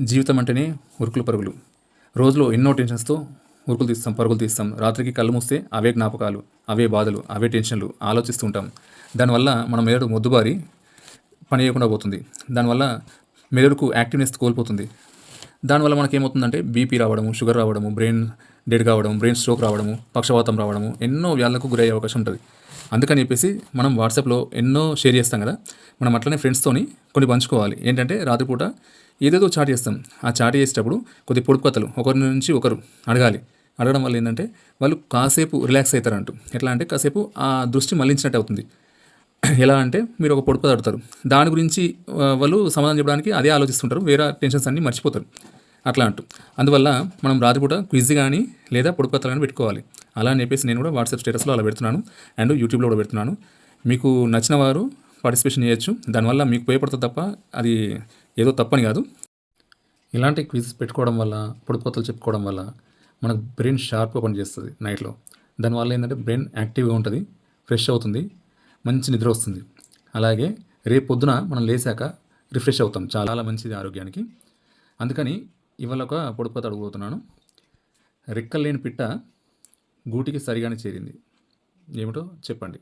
జీవితం అంటేనే ఉరుకులు పరుగులు. రోజులో ఎన్నో టెన్షన్స్తో ఉరుకులు తీస్తాం పరుగులు తీస్తాం. రాత్రికి కళ్ళు మూస్తే అవే జ్ఞాపకాలు అవే బాధలు అవే టెన్షన్లు ఆలోచిస్తూ ఉంటాం. దానివల్ల మన మెదడు మొద్దుబారి పని చేయకుండా పోతుంది. దానివల్ల మెదడుకు యాక్టివ్నెస్ కోల్పోతుంది. దానివల్ల మనకేమవుతుందంటే బీపీ రావడము షుగర్ రావడము బ్రెయిన్ డెడ్ కావడం బ్రెయిన్ స్ట్రోక్ రావడము పక్షవాతం రావడము ఎన్నో వ్యాధులకు గురయ్యే అవకాశం ఉంటుంది. అందుకని చెప్పేసి మనం వాట్సాప్లో ఎన్నో షేర్ చేస్తాం కదా మనం అట్లనే ఫ్రెండ్స్తోని కొన్ని పంచుకోవాలి. ఏంటంటే రాత్రిపూట ఏదేదో చాట్ చేస్తాం. ఆ చాట్ చేసేటప్పుడు కొద్ది పొడుపు కథలు ఒకరి నుంచి ఒకరు అడగాలి. అడగడం వల్ల ఏంటంటే వాళ్ళు కాసేపు రిలాక్స్ అవుతారంటూ. ఎట్లా అంటే కాసేపు ఆ దృష్టి మళ్ళించినట్టు అవుతుంది. ఎలా అంటే మీరు ఒక పొడుపు కథ అడుగుతారు. దాని గురించి వాళ్ళు సమాధానం చెప్పడానికి అదే ఆలోచిస్తుంటారు. వేరే టెన్షన్స్ అన్నీ మర్చిపోతారు. అట్లా అంటూ. అందువల్ల మనం రాత్రిపూట క్విజ్ కానీ లేదా పొడుపు కానీ పెట్టుకోవాలి. అలా అని చెప్పేసి నేను కూడా వాట్సాప్ స్టేటస్లో అలా పెడుతున్నాను. అండ్ యూట్యూబ్లో కూడా పెడుతున్నాను. మీకు నచ్చిన వారు పార్టిసిపేషన్ చేయొచ్చు. దానివల్ల మీకు ఉపయోగపడుతుంది తప్ప అది ఏదో తప్పని కాదు. ఇలాంటి క్విజ్ పెట్టుకోవడం వల్ల పొడుపు చెప్పుకోవడం వల్ల మనకు బ్రెయిన్ షార్ప్గా పనిచేస్తుంది నైట్లో. దానివల్ల ఏంటంటే బ్రెయిన్ యాక్టివ్గా ఉంటుంది ఫ్రెష్ అవుతుంది మంచి నిద్ర వస్తుంది. అలాగే రేపు పొద్దున మనం లేచాక రిఫ్రెష్ అవుతాం. చాలా మంచిది ఆరోగ్యానికి. అందుకని ఇవాళ ఒక పొడుపు అడుగుతున్నాను. రెక్కలు లేని పిట్ట గూటికి సరిగానే చేరింది. ఏమిటో చెప్పండి.